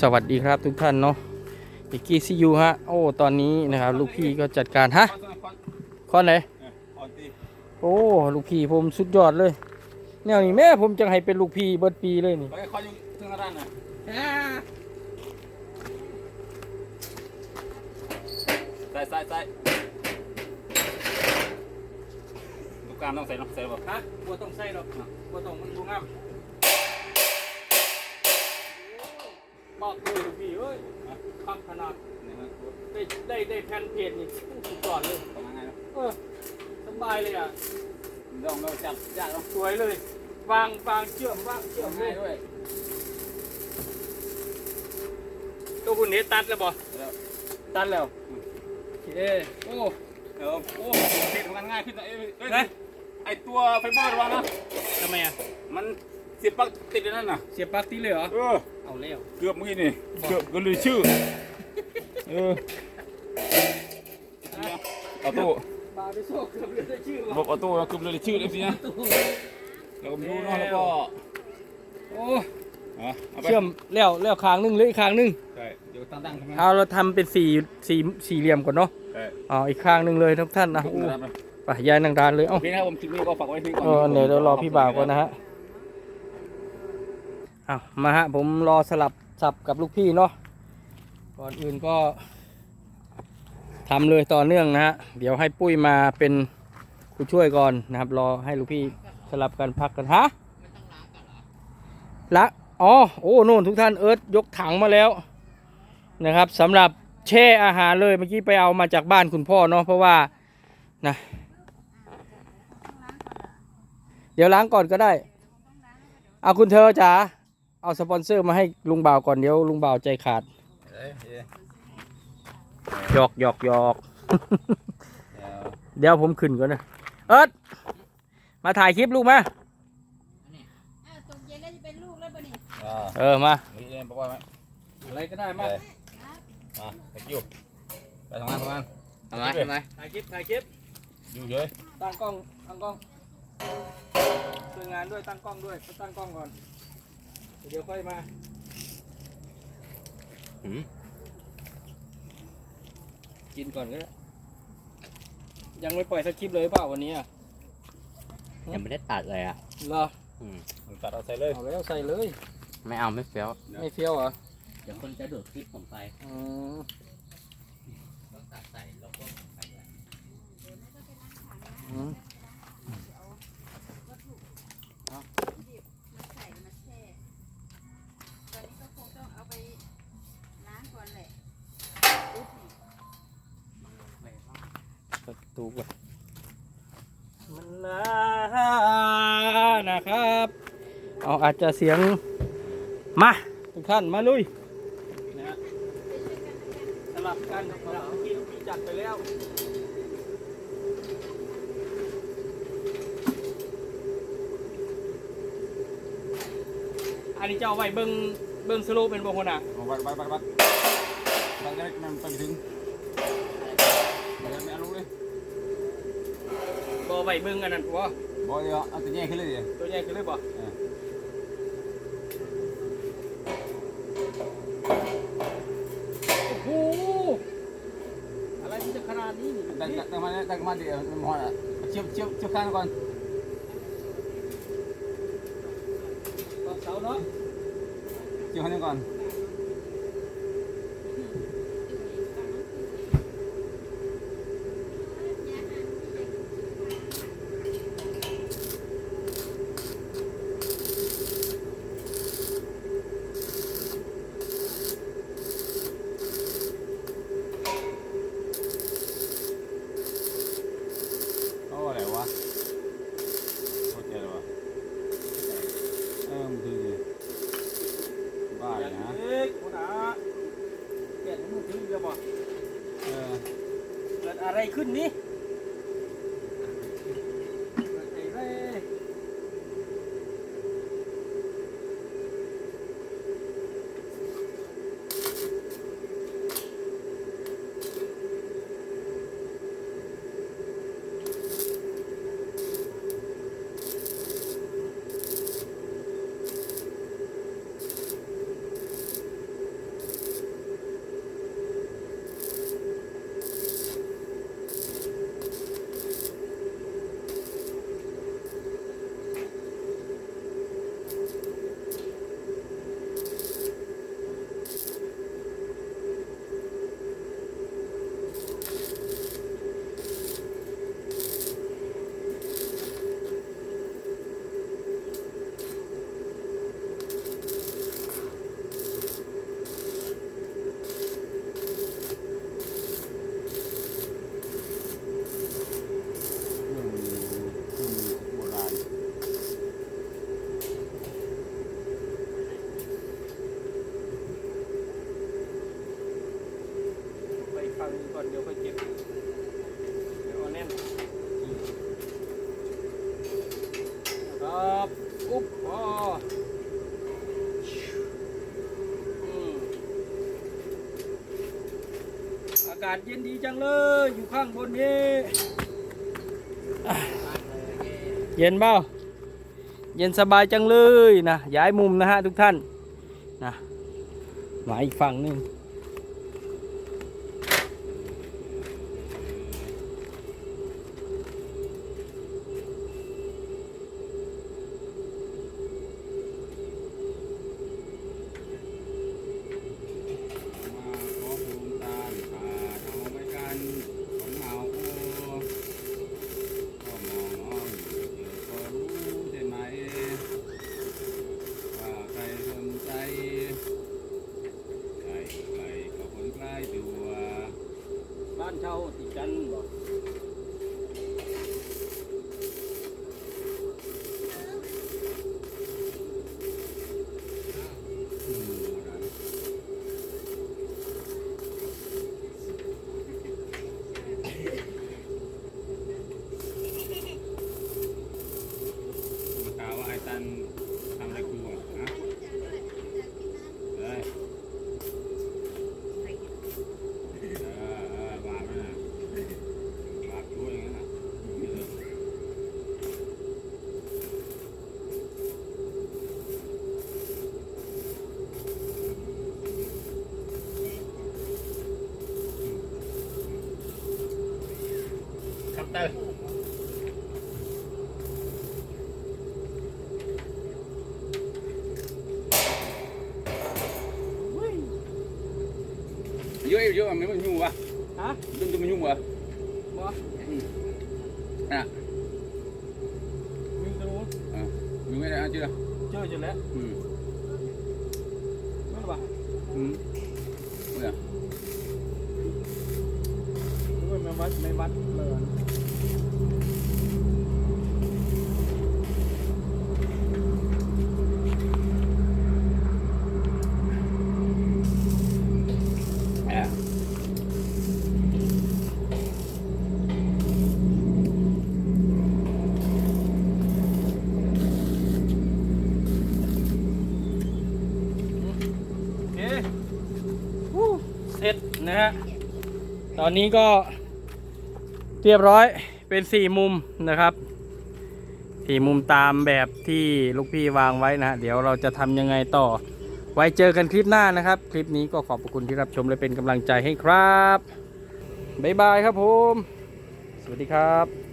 สวัสดีครับทุกท่านเนาะอีกกี้ซียูฮะ โอ้ ตอนนี้นะครับ ลูกพี่ก็จัดการ ฮะข้อไหน โอ้ ลูกพี่ผมสุดยอดเลย แนวนี้แม่ผมจะให้เป็นลูกพี่เบิดปีเลยนี่ไปคอยอยู่เครื่องด้านน่ะใส่ใส่ใส่ลูกกลามต้องใส่เนาะใส่บ่ฮะบัวต้องใส่หรอกบัวต้องมันบูงาม อกเลยลูกพี่เอ้ยคักขนาดนี่มันได้ได้ได้แผ่นเพจนี่สุดยอดเลยประมาณไงเนาะเออสบายเลยอะลองเราจับยากเนาะสวยเลย วางวางเชื่อมวางเชื่อมเลง่ายยด้วยตัวคุณเนตัดแล้วบ่แล้วตัดแล้วโอเคโอ้เออโอ้เททำงานง่ายขึ้นนะเอ้ยเอ้ยนะไอตัวไฟเบอร์ระวังนะทำไมอะมัน เสียบปลั๊กติดอยู่นั่นน่ะเสียบปลั๊กตีเลยเหรอ เออเอาแล้วเกือบเมื่อกี้นี่เกือบก็เลยชื่อเออเอาตู้บาไปโซ่เกือบเลยได้ชื่อระบบออโต้แล้วคือเลยชื่อเอฟซีนะแล้วก็ไม่รู้เนาะแล้วก็โอ้อะเอาไปเชื่อมแล้วแล้วคางหนึงเหลยอีกคางหนึงใช่เดี๋ยวตั้งตั้งๆทำไมเอาเราทำเป็นสี่สี่สี่เหลี่ยมก่อนเนาะใช่อ๋ออีกคางหนึงเลยทุกท่านนะถูกโอ้นะครับไปยายนางดานเลยเอ้า โอเคนะครับผมคลิปนี้ก็ฝากไว้ที่ก่อน เออเดี๋ยวเรารอพี่บ่าวก่อนนะฮะ เอามาฮะผมรอสลับสับกับลูกพี่เนาะก่อนอื่นก็ทำเลยต่อเนื่องนะฮะเดี๋ยวให้ปุ้ยมาเป็นผู้ช่วยก่อนนะครับ รอให้ลูกพี่สลับกันพักกันฮะละอ๋อโอ้โน่นทุกท่านเอิร์ธยกถังมาแล้วนะครับสำหรับแช่อาหารเลยเมื่อกี้ไปเอามาจากบ้านคุณพ่อเนาะเพราะว่านะเดี๋ยวล้างก่อนก็ได้เอาคุณเธอจ๋า เอาสปอนเซอร์มาให้ลุงบ่าวก่อนเดี๋ยวลุงบ่าวใจขาดเอ้ยเอ้ยหยอกหยอกหยอกเดี๋ยวเดี๋ยวผมขึ้นก่อนนะ เอิร์ดมาถ่ายคลิปลูกมาอ้าวตกเย็นแล้วจะเป็นลูกแล้วปะนี่อ่าเออมา มีเอ็มบอกว่าไหมอะไรก็ได้มามา มาตะกิ้วไปทำงานทำงานทำไมทำไมถ่ายคลิปถ่ายคลิป อยู่เฉยตั้งกล้องตั้งกล้องช่วยงานด้วยตั้งกล้องด้วยไปตั้งกล้องก่อน เดี๋ยวค่อยมาหืมกินก่อนก็ได้ยังไม่ปล่อยสคริปต์เลยเปล่าวันนี้อะยังไม่ได้ตัดเลยอะเหรอตัดเอาใส่เลย เอาแล้วใส่เลย ไม่เอาไม่เฟี้ยว ไม่เฟี้ยวเหรอ เดี๋ยวคนจะดูดคลิปผมไปอืมต้องตัดใส่แล้วก็ไปเลยอืม ตูก่อนมันลานะครับ เอาอาจจะเสียง มาทุกท่านมาลุยนะฮะสลับกันสลับเมื่อกี้พี่จัดไปแล้วอันนี้จะเอาไว้เบิ้งเบิ้งสโลปเป็นบางคนอะเอาบัดบัดบัดบัดบัดได้มันไปถึงมันไม่เอาลูกเลย บอไว้เบิ้งอันนั้นวะบอกเดี๋ยวเอาตัวแย่ขึ้นเลยดิตัวใหญ่ขึ้นเลยบ่เออโอ้โหอะไรมันจะขนาดนี้นี่ตั้งตั้งมาตั้งมาเดี๋ยวมันหอดอะเชี่ยวเชี่ยวเชี่ยวข้างก่อนต่อเสาเนาะเชี่ยวข้างก่อน โอ้อะไรวะโคตรเจ๋งเลยวะเออมันคือบ้าเลยนะ เอ๊ะคุณอาเปลี่ยนมือถือจะบ่ เออ เกิด อะไรขึ้นนี่ ศเย็นดีจังเลย อยู่ข้างบนนี้เย็นเบ้าเย็นสบายจังเลยนะย้ายมุมนะฮะทุกท่านนะมาอีกฝั่งหนึ่ง มาขอภูมิต้านทานเอาไว้กันของเอาก็มองน้องอยู่เดี๋ยวก็รู้ใช่ไหม ว่าใครสนใจใครใครก็คนใกล้ตัว บ้านเช่าติดกันบอก อืมกล่าวว่าไอ้ตันทำอะไรกูอะฮะเฮ้ยเออเออบาปนะบาปช่วยอย่างนั้นน่ะเออ ครับเตอร์เยอะเยอะมันไม่ยุ่งวะฮะยุ่งจะมันยุ่งวะบอ อะ มีตรงนู้น อะยุ่งไม่ได้อะเชื่อ เจออยู่แล้ว อืม ไม่รู้ป่ะ อืมเนี่ย หรือว่าไม่วัดไม่วัดเลย อะ โอเคฮู้เสร็จ นะฮะ ตอนนี้ก็เรียบร้อยเป็นสี่มุมนะครับสี่มุมตามแบบที่ลูกพี่วางไว้นะฮะ เดี๋ยวเราจะทำยังไงต่อ ไว้เจอกันคลิปหน้านะครับ คลิปนี้ก็ขอบคุณที่รับชมและเป็นกำลังใจให้ครับ บ๊ายบายครับผม สวัสดีครับ